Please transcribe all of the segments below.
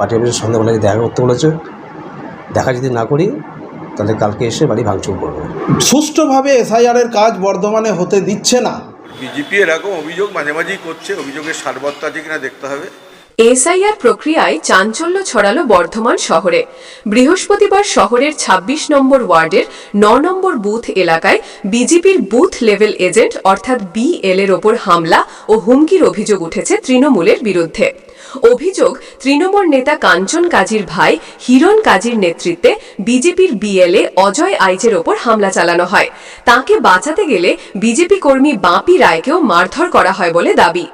Party অফিসের সন্ধ্যাবেলায় দেখা করতে বলেছে দেখা যদি না করি তাহলে কালকে এসে বাড়ি ভাঙচুর করবে। সুষ্ঠুভাবে এসআইআরের কাজ বর্ধমানে হতে দিচ্ছে না। বিজেপি এরকম অভিযোগ মাঝে মাঝেই করছে অভিযোগের সারবত্তা আছে কিনা দেখতে হবে। এসআইআর প্রক্রিয়ায় চাঞ্চল্য ছড়ালো বর্ধমান শহরে। বৃহস্পতিবার শহরের ২৬ নম্বর ওয়ার্ডের ন নম্বর বুথ এলাকায় বিজেপির বুথ লেভেল এজেন্ট অর্থাৎ বিএল এর ওপর হামলা ও হুমকির অভিযোগ উঠেছে তৃণমূলের বিরুদ্ধে। অভিযোগ, তৃণমূল নেতা কাঞ্চন কাজীর ভাই হিরণ কাজীর নেতৃত্বে বিজেপির বিএলএ অজয় আইচের ওপর হামলা চালানো হয়। তাকে বাঁচাতে গেলে বিজেপি কর্মী বাপি রায়কেও মারধর করা হয় বলে দাবি।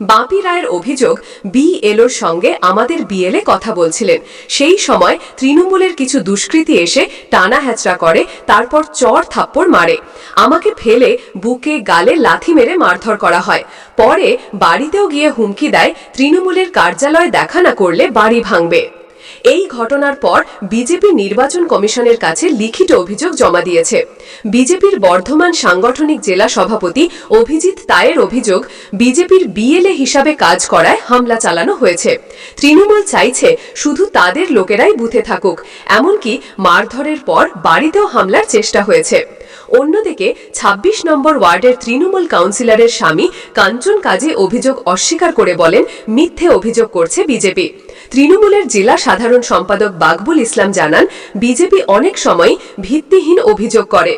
বাপি রায়ের অভিযোগ বিএলওর সঙ্গে আমাদের বিএলএ কথা বলছিলেন। সেই সময় তৃণমূলের কিছু দুষ্কৃতী এসে টানা হ্যাচড়া করে, তারপর চর থাপ্পড় মারে। আমাকে ফেলে বুকে গালে লাথি মেরে মারধর করা হয়। পরে বাড়িতেও গিয়ে হুমকি দেয়, তৃণমূলের কার্যালয় দেখা না করলে বাড়ি ভাঙবে। এই ঘটনার পর বিজেপি নির্বাচন কমিশনের কাছে লিখিত অভিযোগ জমা দিয়েছে। বিজেপির বর্ধমান সাংগঠনিক জেলা সভাপতি অভিজিৎ তায়ের অভিযোগ, বিজেপির বিএলএ হিসাবে কাজ করায় হামলা চালানো হয়েছে। তৃণমূল চাইছে শুধু তাদের লোকেরাই বুথে থাকুক, এমনকি মারধরের পর বাড়িতেও হামলার চেষ্টা হয়েছে। অন্যদিকে ২৬ নম্বর ওয়ার্ডের তৃণমূল কাউন্সিলরের স্বামী কাঞ্চন কাজে অভিযোগ অস্বীকার করে বলেন, মিথ্যে অভিযোগ করছে বিজেপি। তৃণমূলের জেলা সাধারণ সম্পাদক বাকবুল ইসলাম জানান বিজেপি অনেক সময় ভিত্তিহীন অভিযোগ করে।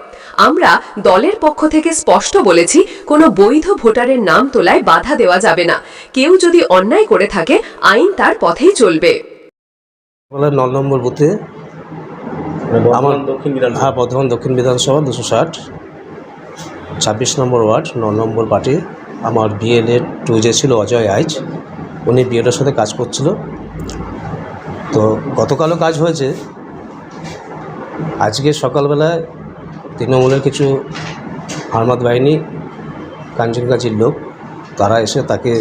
আমরা দলের পক্ষ থেকে স্পষ্ট বলেছি কোনো বৈধ ভোটারের নাম তোলায় বাধা দেওয়া যাবে না। কেউ যদি অন্যায় করে থাকে আইন তার পথেই চলবে। ন নম্বর বুথে আমার দক্ষিণ বিধানসভা। হ্যাঁ বর্ধমান দক্ষিণ বিধানসভা দুশো ষাট। ছাব্বিশ নম্বর ওয়ার্ড ন নম্বর পার্টি। আমার বিএলএ টু যে ছিল অজয় আইচ। উনি বিএলের সাথে কাজ করছিল। তো গতকালও কাজ হয়েছে। আজকে সকালবেলায় তৃণমূলের কিছু আর্মাদ বাহিনী, কাঞ্চনগাছির লোক, তারা এসে তাকে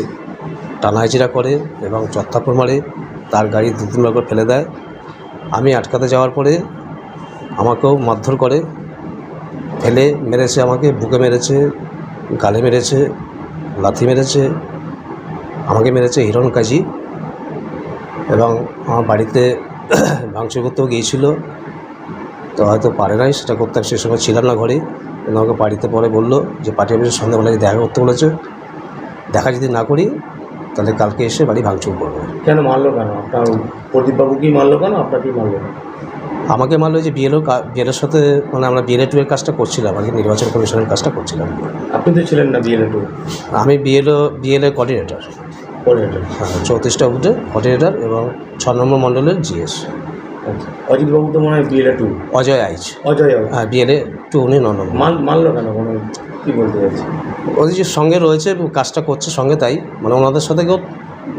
টানাহাজিরা করে এবং চত্থাপ্পর মারে, তার গাড়ি দু তিনবার করে ফেলে দেয়। আমি আটকাতে যাওয়ার পরে আমাকেও মারধর করে, ফেলে মেরেছে আমাকে, বুকে মেরেছে, গালে মেরেছে, লাথি মেরেছে, আমাকে মেরেছে হিরণ কাজী। এবং আমার বাড়িতে ভাঙচুর করতেও গিয়েছিল। তো হয়তো পারে নাই সেটা করতে সে সময় ছিলাম না ঘরে। আমাকে বাড়িতে পরে বলল যে পার্টি অফিসের সন্ধ্যাবেলায় দেখা করতে বলেছে দেখা যদি না করি তাহলে কালকে এসে বাড়ি ভাঙচুর করবে। কেন মারলো কেন? আপনার প্রদীপবাবুকেই মারলো কেন? আপনাকেই মারলো আমাকে মানলো যে বিএলও বিএলের সাথে মানে আমরা বিএলএ টু এর কাজটা করছিলাম আর কি নির্বাচন কমিশনের কাজটা করছিলাম। আপনি তো ছিলেন না বিএলএ টু। আমি বিএলও বিএলএ কোঅর্ডিনেটর কোঅর্ডিনেটর হ্যাঁ। চৌত্রিশটা বুথে কোঅর্ডিনেটর এবং ছ নম্বর মণ্ডলের জিএস। আচ্ছা। অজিতবাবু তো মনে হয় বিএলএ টু অজয় আইচ অজয় হ্যাঁ বিএলএ টু উনি ন নম্বর। মারলো কেন? কোনো কী বলতে চাইছি? ওদের যে সঙ্গে রয়েছে কাজটা করছে সঙ্গে তাই। মানে ওনাদের সাথে কেউ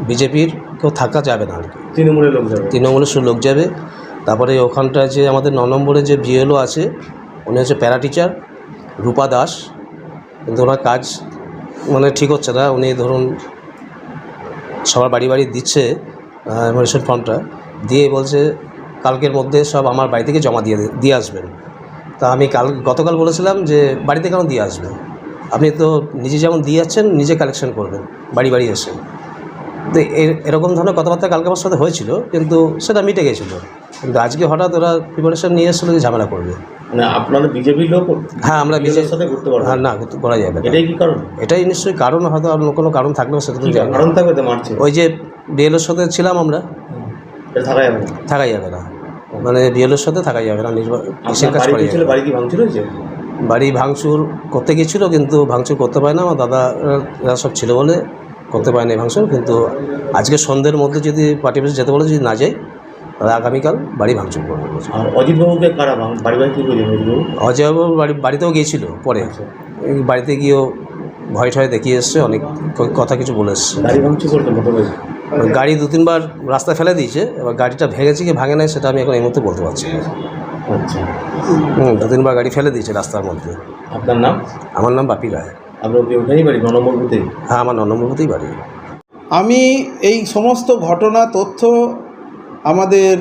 বিজেপির কেউ থাকা যাবে না আর কি। তৃণমূলের লোক যাবে। তৃণমূলের সব লোক যাবে। তারপরে ওখানটায় যে আমাদের ন নম্বরে যে বিএলও আছে উনি হচ্ছে প্যারা টিচার রূপা দাস। কিন্তু ওনার কাজ মানে ঠিক হচ্ছে না। উনি ধরুন সবার বাড়ি বাড়ি দিচ্ছে রেশন ফর্মটা দিয়ে বলছে কালকের মধ্যে সব আমার বাড়ি থেকে জমা দিয়ে দিয়ে আসবেন। তা আমি কাল, গতকাল বলেছিলাম যে বাড়িতে কেন দিয়ে আসবে? আপনি তো নিজে যেমন দিয়ে যাচ্ছেন, নিজে কালেকশন করবেন, বাড়ি বাড়ি এসে। তো এর- এরকম ধরনের কথাবার্তা কালকে আমার সাথে হয়েছিল কিন্তু সেটা মিটে গেছিল। কিন্তু আজকে হঠাৎ ওরা প্রিপারেশন নিয়ে এসেছিল যে ঝামেলা করবে। মানে আপনারা বিজেপির লোক হ্যাঁ আমরা বিজেপির বিজেপি সাথে করতে পারবেন হ্যাঁ না করা যাবে না। এটাই কি কারণ? এটাই নিশ্চয়ই কারণ হয়তো আর কোনো কারণ থাকলেও সেটা তো জানি না। কারণ থাকবে তো মারছে? ওই যে বিএলের সাথে ছিলাম আমরা। থাকা যাবে না? থাকা যাবে না। মানে বিএলের সাথে থাকা যাবে না নির্বাচন আপনার কাজ বাড়ি করা যাবে বাড়ি কি ভাঙচুর হয়েছে? বাড়ি ভাঙচুর করতে গিয়েছিল কিন্তু ভাঙচুর করতে পারে না। আমার দাদা সব ছিল বলে করতে পারেনি ভাঙচুর কিন্তু আজকে সন্ধ্যের মধ্যে যদি পার্টি অফিসে যেতে বলে যদি না যাই তাহলে আগামীকাল বাড়ি ভাঙচুর করবে আর অজিতবাবুকে কারা বাড়ি অজয়বাবু বাড়ি বাড়িতেও গিয়েছিল পরে। আচ্ছা। বাড়িতে গিয়েও ভয় টয় দেখিয়ে এসছে অনেক কথা কিছু বলে এসছে। গাড়ি ভাঙচুর করতে গাড়ি দু তিনবার রাস্তা ফেলে দিয়েছে এবার গাড়িটা ভেঙেছে কি ভাঙে নাই সেটা আমি এখন এই মুহূর্তে বলতে পারছি না। আচ্ছা। হুম দু তিনবার গাড়ি ফেলে দিয়েছে রাস্তার মধ্যে। আপনার নাম? আমার নাম বাপি রায়। আপনার ওখানেই বাড়ি ন হ্যাঁ আমার বাড়ি। আমি এই সমস্ত ঘটনা তথ্য আমাদের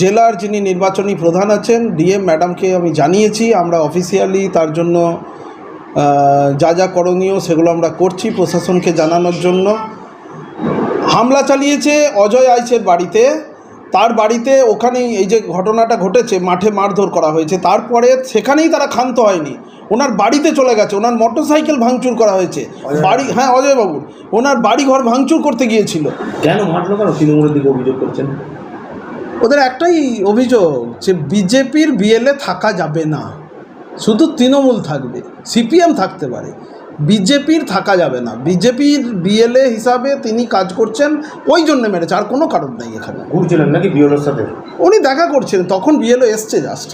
জেলার যিনি নির্বাচনী প্রধান আছেন ডিএম ম্যাডামকে আমি জানিয়েছি। আমরা অফিসিয়ালি তার জন্য যা যা করণীয় সেগুলো আমরা করছি প্রশাসনকে জানানোর জন্য। হামলা চালিয়েছে অজয় আইচের বাড়িতে। তার বাড়িতে ওখানেই এই যে ঘটনাটা ঘটেছে মাঠে মারধর করা হয়েছে। তারপরে সেখানেই তারা ক্ষান্ত হয়নি। ওনার বাড়িতে চলে গেছে ওনার মোটর সাইকেল ভাঙচুর করা হয়েছে। বাড়ি হ্যাঁ অজয়বাবুর ওনার বাড়ি ঘর ভাঙচুর করতে গিয়েছিল। কেন তৃণমূলের দিকে অভিযোগ করছেন? ওদের একটাই অভিযোগ যে বিজেপির বিএলএ থাকা যাবে না। শুধু তৃণমূল থাকবে সিপিএম থাকতে পারে। বিজেপির থাকা যাবে না। বিজেপির বিএলএ হিসাবে তিনি কাজ করছেন ওই জন্য মেরেছে। আর কোনো কারণ নেই এখানে। ঘুরছিলেন নাকি বিওলোর সাথে? উনি দেখা করছেন তখন বিএলও এসছে জাস্ট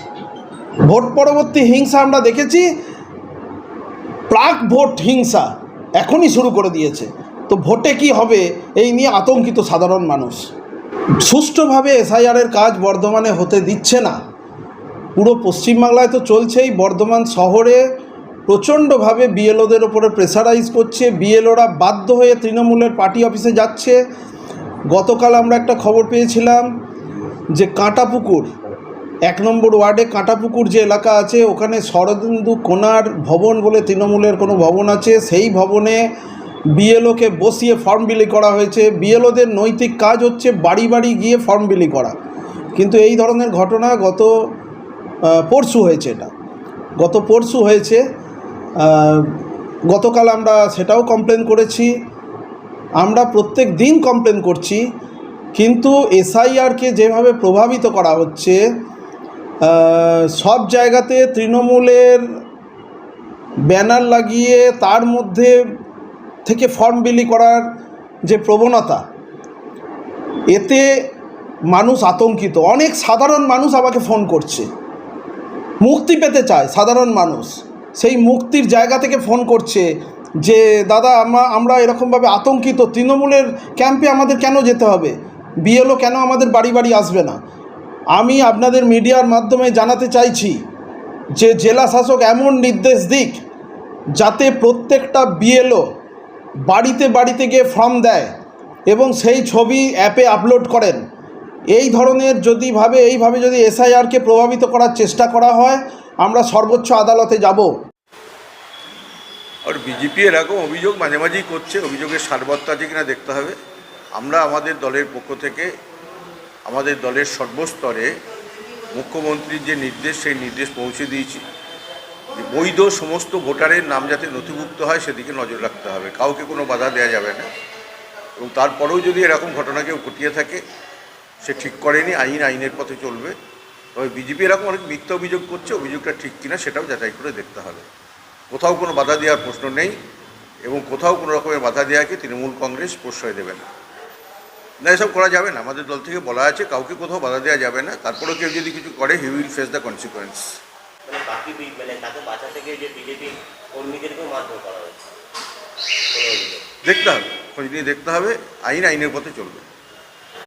ভোট পরবর্তী হিংসা আমরা দেখেছি। প্রাক ভোট হিংসা এখনই শুরু করে দিয়েছে। তো ভোটে কি হবে এই নিয়ে আতঙ্কিত সাধারণ মানুষ। সুষ্ঠুভাবে এসআইআরের কাজ বর্ধমানে হতে দিচ্ছে না। পুরো পশ্চিমবাংলায় তো চলছেই। বর্ধমান শহরে প্রচণ্ডভাবে বিএলওদের ওপরে প্রেসারাইজ করছে। বিএলওরা বাধ্য হয়ে তৃণমূলের পার্টি অফিসে যাচ্ছে। গতকাল আমরা একটা খবর পেয়েছিলাম যে কাঁটাপুকুর এক নম্বর ওয়ার্ডে কাঁটাপুকুর যে এলাকা আছে, ওখানে শরদিন্দু কোনার ভবন বলে তৃণমূলের কোনো ভবন আছে। সেই ভবনে বিএলওকে বসিয়ে ফর্ম বিলি করা হয়েছে। বিএলওদের নৈতিক কাজ হচ্ছে বাড়ি বাড়ি গিয়ে ফর্ম বিলি করা। কিন্তু এই ধরনের ঘটনা গত পরশু হয়েছে এটা। গত পরশু হয়েছে গতকাল আমরা সেটাও কমপ্লেন করেছি। আমরা প্রত্যেক দিন কমপ্লেন করছি। কিন্তু এসআইআরকে যেভাবে প্রভাবিত করা হচ্ছে সব জায়গাতে তৃণমূলের ব্যানার লাগিয়ে তার মধ্যে থেকে ফর্ম বিলি করার যে প্রবণতা, এতে মানুষ আতঙ্কিত। অনেক সাধারণ মানুষ আমাকে ফোন করছে। মুক্তি পেতে চায় সাধারণ মানুষ। সেই মুক্তির জায়গা থেকে ফোন করছে যে, দাদা আমরা আমরা এরকমভাবে আতঙ্কিত। তৃণমূলের ক্যাম্পে আমাদের কেন যেতে হবে? বিএলও কেন আমাদের বাড়ি বাড়ি আসবে না? আমি আপনাদের মিডিয়ার মাধ্যমে জানাতে চাইছি যে জেলা শাসক এমন নির্দেশ দিক যাতে প্রত্যেকটা বিএলও বাড়িতে বাড়িতে গিয়ে ফর্ম দেয় এবং সেই ছবি অ্যাপে আপলোড করেন। এই ধরনের যদি ভাবে, এইভাবে যদি এসআইআরকে প্রভাবিত করার চেষ্টা করা হয়, আমরা সর্বোচ্চ আদালতে যাব। আর বিজেপি এরকম অভিযোগ মাঝে মাঝেই করছে, অভিযোগের সারবত্তা আছে কিনা দেখতে হবে। আমরা আমাদের দলের পক্ষ থেকে আমাদের দলের সর্বস্তরে মুখ্যমন্ত্রীর যে নির্দেশ, সেই নির্দেশ পৌঁছে দিয়েছি। যে বৈধ সমস্ত ভোটারের নাম যাতে নথিভুক্ত হয়, সেদিকে নজর রাখতে হবে। কাউকে কোনো বাধা দেওয়া যাবে না। এবং তারপরেও যদি এরকম ঘটনা কেউ ঘটিয়ে থাকে, সে ঠিক করেনি, আইন আইনের পথে চলবে। তবে বিজেপি এরকম অনেক মিথ্যা অভিযোগ করছে, অভিযোগটা ঠিক কিনা সেটাও যাচাই করে দেখতে হবে। কোথাও কোনো বাধা দেওয়ার প্রশ্ন নেই এবং কোথাও কোনো রকমের বাধা দেওয়াকে তৃণমূল কংগ্রেস প্রশ্রয় দেবে না। না এসব করা যাবে না। আমাদের দল থেকে বলা আছে কাউকে কোথাও বাধা দেওয়া যাবে না। তারপরেও কেউ যদি কিছু করে he will face the consequence. দেখতে হবে খোঁজ নিয়ে দেখতে হবে আইন আইনের পথে চলবে।